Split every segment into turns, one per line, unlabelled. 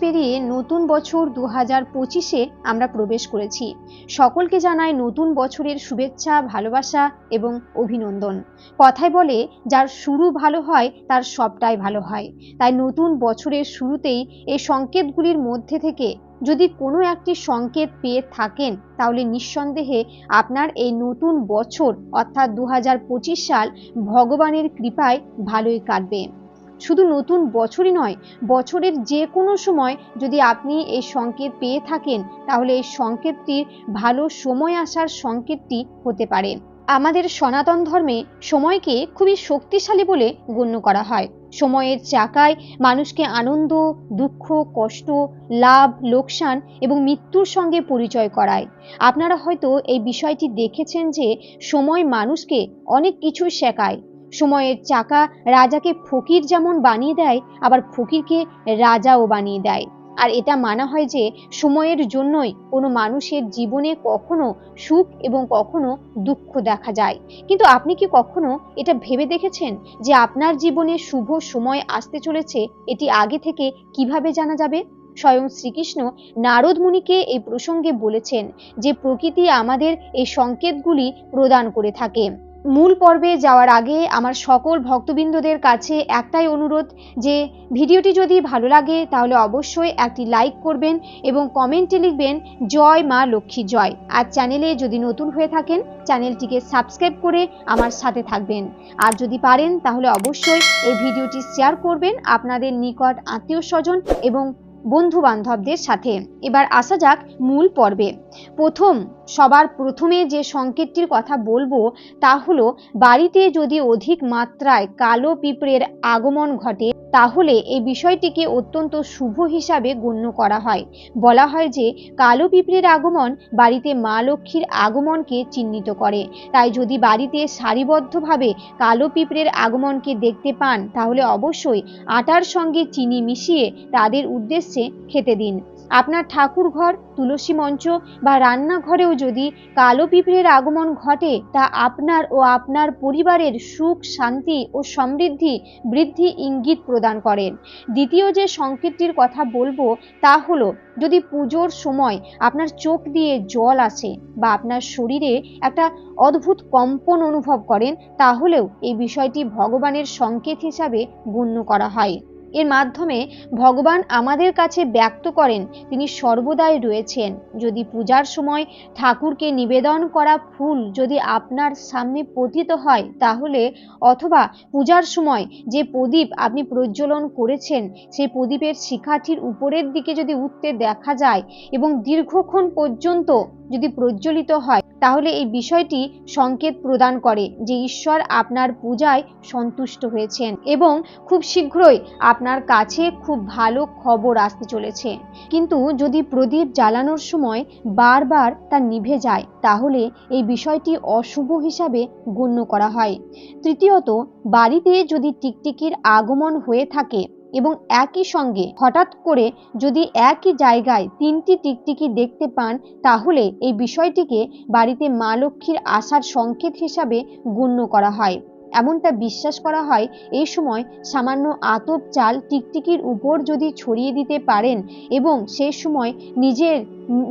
পেরিয়ে নতুন বছর দু হাজার পঁচিশে আমরা প্রবেশ করেছি। সকলকে জানাই নতুন বছরের শুভেচ্ছা, ভালোবাসা এবং অভিনন্দন। কথায় বলে, যার শুরু ভালো হয়, তার সবটাই ভালো হয়। তাই নতুন বছরের শুরুতেই এই সংকেতগুলির মধ্যে থেকে যদি কোনো একটি সংকেত পেয়ে থাকেন, তাহলে নিঃসন্দেহে আপনার এই নতুন বছর, অর্থাৎ দু হাজার পঁচিশ সাল, ভগবানের কৃপায় ভালোই কাটবে। শুধু নতুন বছরই নয়, বছরের যে কোনো সময় যদি আপনি এই সংকেত পেয়ে থাকেন, তাহলে এই সংকেতটির ভালো সময় আসার সংকেতটি হতে পারে। আমাদের সনাতন ধর্মে সময়কে খুবই শক্তিশালী বলে গণ্য করা হয়। সময়ের চাকায় মানুষকে আনন্দ, দুঃখ, কষ্ট, লাভ, লোকসান এবং মৃত্যুর সঙ্গে পরিচয় করায়। আপনারা হয়তো এই বিষয়টি দেখেছেন যে সময় মানুষকে অনেক কিছু শেখায়। সময়ের চাকা রাজাকে ফকির যেমন বানিয়ে দেয়, আবার ফকিরকে রাজাও বানিয়ে দেয়। আর এটা মানা হয় যে, সময়ের জন্যই কোনো মানুষের জীবনে কখনো সুখ এবং কখনো দুঃখ দেখা যায়। কিন্তু আপনি কি কখনো এটা ভেবে দেখেছেন যে আপনার জীবনে শুভ সময় আসতে চলেছে, এটি আগে থেকে কীভাবে জানা যাবে? স্বয়ং শ্রীকৃষ্ণ নারদ মুনিকে এই প্রসঙ্গে বলেছেন যে, প্রকৃতি আমাদের এই সংকেতগুলি প্রদান করে থাকে। মূল পর্বে যাওয়ার আগে আমার সকল ভক্তবৃন্দদের কাছে একটাই অনুরোধ যে ভিডিওটি যদি ভালো লাগে তাহলে অবশ্যই একটি লাইক করবেন এবং কমেন্টে লিখবেন, জয় মা লক্ষ্মী জয়। আর চ্যানেলে যদি নতুন হয়ে থাকেন, চ্যানেলটিকে সাবস্ক্রাইব করে আমার সাথে থাকবেন। আর যদি পারেন, তাহলে অবশ্যই এই ভিডিওটি শেয়ার করবেন আপনাদের নিকট আত্মীয় স্বজন এবং বন্ধু বান্ধবদের সাথে। এবার আসা যাক মূল পর্বে। প্রথম সবার প্রথমে যে সংকেতটির কথা বলব, তা হলো, বাড়িতে যদি অধিক মাত্রায় কালো পিঁপড়ের আগমন ঘটে, তাহলে এই বিষয়টিকে অত্যন্ত শুভ হিসাবে গণ্য করা হয়। বলা হয় যে, কালো পিঁপড়ের আগমন বাড়িতে মা লক্ষ্মীর আগমনকে চিহ্নিত করে। তাই যদি বাড়িতে সারিবদ্ধভাবে কালো পিঁপড়ের আগমনকে দেখতে পান, তাহলে অবশ্যই আটার সঙ্গে চিনি মিশিয়ে তাদের উদ্দেশ্যে খেতে দিন। আপনার ঠাকুর ঘর তুলসী মঞ্চ বা রান্নাঘরেও যদি কালো পিঁপড়ের আগমন ঘটে, তা আপনার ও আপনার পরিবারের সুখ, শান্তি ও সমৃদ্ধি বৃদ্ধি ইঙ্গিত প্রদান করেন। দ্বিতীয় যে সংকেতটির কথা বলব, তা হলো, যদি পুজোর সময় আপনার চোখ দিয়ে জল আসে বা আপনার শরীরে একটা অদ্ভুত কম্পন অনুভব করেন, তাহলেও এই বিষয়টি ভগবানের সংকেত হিসাবে গণ্য করা হয়। এর মাধ্যমে ভগবান আমাদের কাছে ব্যক্ত করেন, তিনি সর্বদাই রয়েছেন। যদি পূজার সময় ঠাকুরকে নিবেদন করা ফুল যদি আপনার সামনে পতিত হয়, তাহলে অথবা পূজার সময় যে প্রদীপ আপনি প্রজ্বলন করেছেন সেই প্রদীপের শিখাটির উপরের দিকে যদি উঠতে দেখা যায় এবং দীর্ঘক্ষণ পর্যন্ত যদি প্রজ্বলিত হয়, তাহলে এই বিষয়টি সংকেত প্রদান করে যে ঈশ্বর আপনার পূজায় সন্তুষ্ট হয়েছেন এবং খুব শীঘ্রই আপনার কাছে খুব ভালো খবর আসতে চলেছে। কিন্তু যদি প্রদীপ জ্বালানোর সময় বারবার তা নিভে যায়, তাহলে এই বিষয়টি অশুভ হিসাবে গণ্য করা হয়। তৃতীয়ত, বাড়িতে যদি টিকটিকির আগমন হয়ে থাকে এবং একই সঙ্গে হঠাৎ করে যদি একই জায়গায় তিনটি টিকটিকি দেখতে পান, তাহলে এই বিষয়টিকে বাড়িতে মা লক্ষ্মীর আসার সংকেত হিসাবে গণ্য করা হয়। এমনটা বিশ্বাস করা হয়, এই সময় সামান্য আতপ চাল টিকটিকির উপর যদি ছড়িয়ে দিতে পারেন এবং সেই সময় নিজের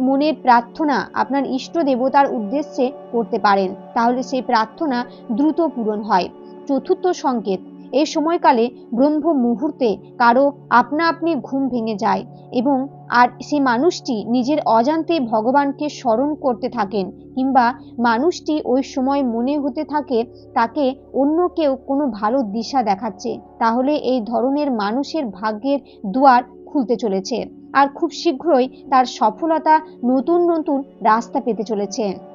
মনের প্রার্থনা আপনার ইষ্ট দেবতার উদ্দেশ্যে করতে পারেন, তাহলে সেই প্রার্থনা দ্রুত পূরণ হয়। চতুর্থ সংকেত, এই সময়কালে ব্রহ্ম মুহূর্তে কারও আপনা আপনি ঘুম ভেঙে যায় এবং আর সে মানুষটি নিজের অজান্তে ভগবানকে স্মরণ করতে থাকেন কিংবা মানুষটি ওই সময় মনে হতে থাকে তাকে অন্য কেউ কোনো ভালো দিশা দেখাচ্ছে, তাহলে এই ধরনের মানুষের ভাগ্যের দুয়ার খুলতে চলেছে। আর খুব শীঘ্রই তার সফলতা নতুন নতুন রাস্তা পেতে চলেছে।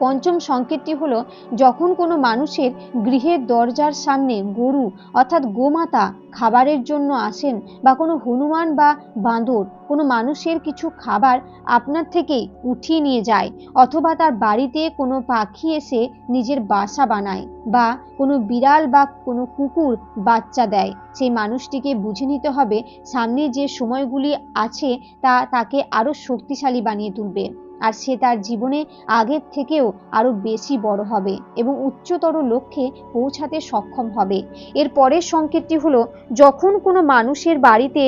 পঞ্চম সংকেতটি হলো, যখন কোনো মানুষের গৃহের দরজার সামনে গরু অর্থাৎ গোমাতা খাবারের জন্য আসেন বা কোনো হনুমান বা বাঁদর কোনো মানুষের কিছু খাবার আপনার থেকেই উঠিয়ে নিয়ে যায় অথবা তার বাড়িতে কোনো পাখি এসে নিজের বাসা বানায় বা কোনো বিড়াল বা কোনো কুকুর বাচ্চা দেয়, সেই মানুষটিকে বুঝে নিতে হবে সামনে যে সময়গুলি আছে তা তাকে আরও শক্তিশালী বানিয়ে তুলবে। আর সে তার জীবনে আগের থেকেও আরও বেশি বড় হবে এবং উচ্চতর লক্ষ্যে পৌঁছাতে সক্ষম হবে। এর পরের সংকেতটি হলো, যখন কোনো মানুষের বাড়িতে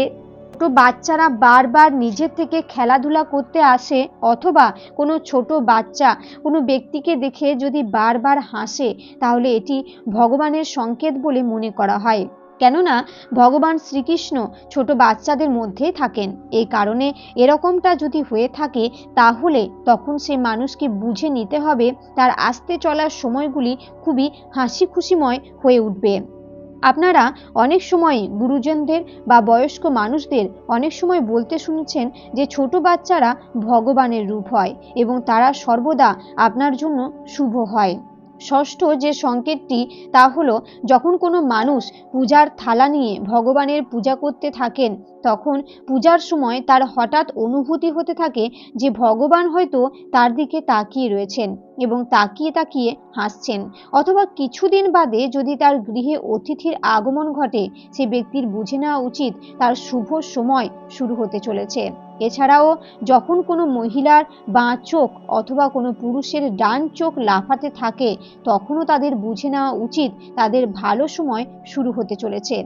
ছোট্ট বাচ্চারা বারবার নিজের থেকে খেলাধুলা করতে আসে অথবা কোনো ছোট বাচ্চা কোনো ব্যক্তিকে দেখে যদি বারবার হাসে, তাহলে এটি ভগবানের সংকেত বলে মনে করা হয়। কেননা ভগবান শ্রীকৃষ্ণ ছোট বাচ্চাদের মধ্যেই থাকেন। এই কারণে এরকমটা যদি হয়ে থাকে, তাহলে তখন সে মানুষকে বুঝে নিতে হবে, তার আসতে চলার সময়গুলি খুবই হাসি খুশিময় হয়ে উঠবে। আপনারা অনেক সময় গুরুজনদের বা বয়স্ক মানুষদের অনেক সময় বলতে শুনেছেন যে ছোট বাচ্চারা ভগবানের রূপ হয় এবং তারা সর্বদা আপনার জন্য শুভ হয়। ষষ্ঠ যে সংকেতটি, তা হলো, যখন কোনো মানুষ পূজার থালা নিয়ে ভগবানের পূজা করতে থাকেন, তখন পূজার সময় তার হঠাৎ অনুভূতি হতে থাকে যে ভগবান হয়তো তার দিকে তাকিয়ে রয়েছেন এবং তাকিয়ে তাকিয়ে হাসছেন। অথবা কিছুদিন বাদে যদি তার গৃহে অতিথির আগমন ঘটে, সে ব্যক্তির বুঝে নেওয়া উচিত তার শুভ সময় শুরু হতে চলেছে। এছাড়াও যখন কোনো মহিলার বাঁ চোখ অথবা কোনো পুরুষের ডান চোখ লাফাতে থাকে, তখনও তাদের বুঝে নেওয়া উচিত তাদের ভালো সময় শুরু হতে চলেছে।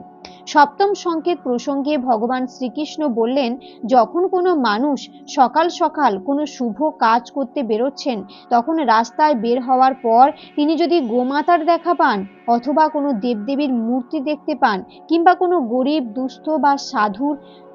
সপ্তম সংকেত প্রসঙ্গে ভগবান শ্রীকৃষ্ণ বললেন, যখন কোনো মানুষ সকাল সকাল কোনো শুভ কাজ করতে বেরোচ্ছেন, তখন রাস্তায় বের হওয়ার পর তিনি যদি গোমাতার দেখা পান অথবা কোনো দেবদেবীর মূর্তি দেখতে পান কিংবা কোনো গরিব, দুস্থ বা সাধুর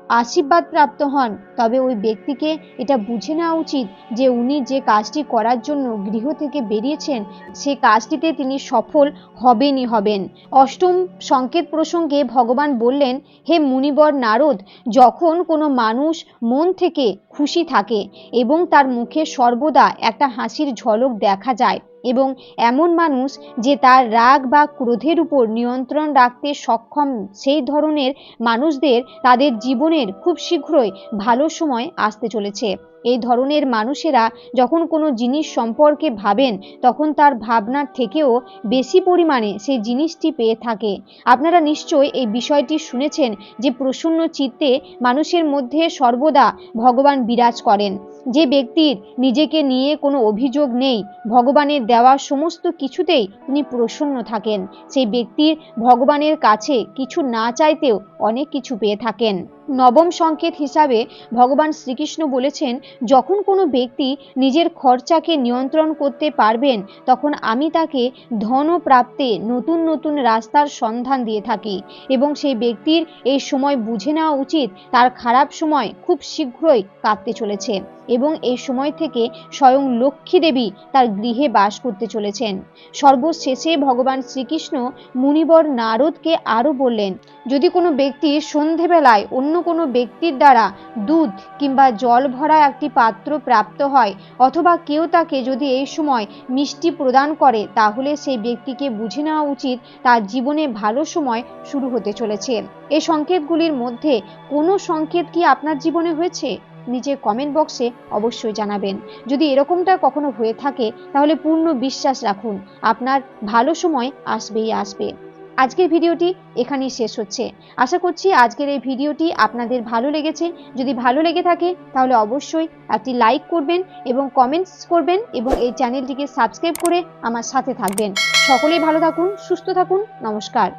আশীর্বাদ প্রাপ্ত হন। তবে ওই ব্যক্তিকে এটা বুঝে নেওয়া উচিত যে উনি যে কাজটি করার জন্য গৃহ থেকে বেরিয়েছেন, সে কাজটিতে তিনি সফল হবেনই হবেন। অষ্টম সংকেত প্রসঙ্গে ভগবান বললেন, হে মুনিবর নারদ, যখন কোনো মানুষ মন থেকে খুশি থাকে এবং তার মুখে সর্বদা একটা হাসির ঝলক দেখা যায় এবং এমন মানুষ যে তার রাগ বা ক্রোধের উপর নিয়ন্ত্রণ রাখতে সক্ষম, সেই ধরনের মানুষদের তাদের জীবনের খুব শীঘ্রই ভালো সময় আসতে চলেছে। এই ধরনের মানুষেরা যখন কোনো জিনিস সম্পর্কে ভাবেন, তখন তার ভাবনার থেকেও বেশি পরিমাণে সেই জিনিসটি পেয়ে থাকে। আপনারা নিশ্চয়ই এই বিষয়টি শুনেছেন যে প্রসন্ন চিত্তে মানুষের মধ্যে সর্বদা ভগবান বিরাজ করেন। যে ব্যক্তির নিজেকে নিয়ে কোনো অভিযোগ নেই, ভগবানের দেওয়া সমস্ত কিছুতেই তিনি প্রসন্ন থাকেন। সেই ব্যক্তির ভগবানের কাছে কিছু না চাইতেও অনেক কিছু পেয়ে থাকেন। নবম সংকেত হিসাবে ভগবান শ্রীকৃষ্ণ বলেছেন, যখন কোনো ব্যক্তি নিজের খরচাকে নিয়ন্ত্রণ করতে পারবেন, তখন আমি তাকে ধন প্রাপ্তে নতুন নতুন রাস্তার সন্ধান দিয়ে থাকি এবং সেই ব্যক্তির এই সময় বুঝে নেওয়া উচিত, তার খারাপ সময় খুব শীঘ্রই কাটতে চলেছে এবং এই সময় থেকে স্বয়ং লক্ষ্মী দেবী তার গৃহে বাস করতে চলেছেন। সর্বশেষে ভগবান শ্রীকৃষ্ণ মুনিবর নারদকে আরও বললেন, যদি কোনো ব্যক্তি সন্ধেবেলায় অন্য কোনো ব্যক্তির দ্বারা দুধ কিংবা জল ভরা একটি পাত্র প্রাপ্ত হয়, অথবা কেউ তাকে যদি এই সময় মিষ্টি প্রদান করে, তাহলে সেই ব্যক্তিকে বুঝে নেওয়া উচিত তার জীবনে ভালো সময় শুরু হতে চলেছে। এই সংকেতগুলির মধ্যে কোনো সংকেত কি আপনার জীবনে হয়েছে? নিচের কমেন্ট বক্সে অবশ্যই জানাবেন। যদি এরকমটা কখনো হয়ে থাকে, তাহলে পূর্ণ বিশ্বাস রাখুন। আপনার ভালো সময় আসবেই আসবে। আজকের ভিডিওটি এখানেই শেষ হচ্ছে। আশা করছি আজকের এই ভিডিওটি আপনাদের ভালো লেগেছে। যদি ভালো লেগে থাকে, তাহলে অবশ্যই একটি লাইক করবেন এবং কমেন্টস করবেন এবং এই চ্যানেলটিকে সাবস্ক্রাইব করে আমার সাথে থাকবেন। সকলেই ভালো থাকুন, সুস্থ থাকুন। নমস্কার।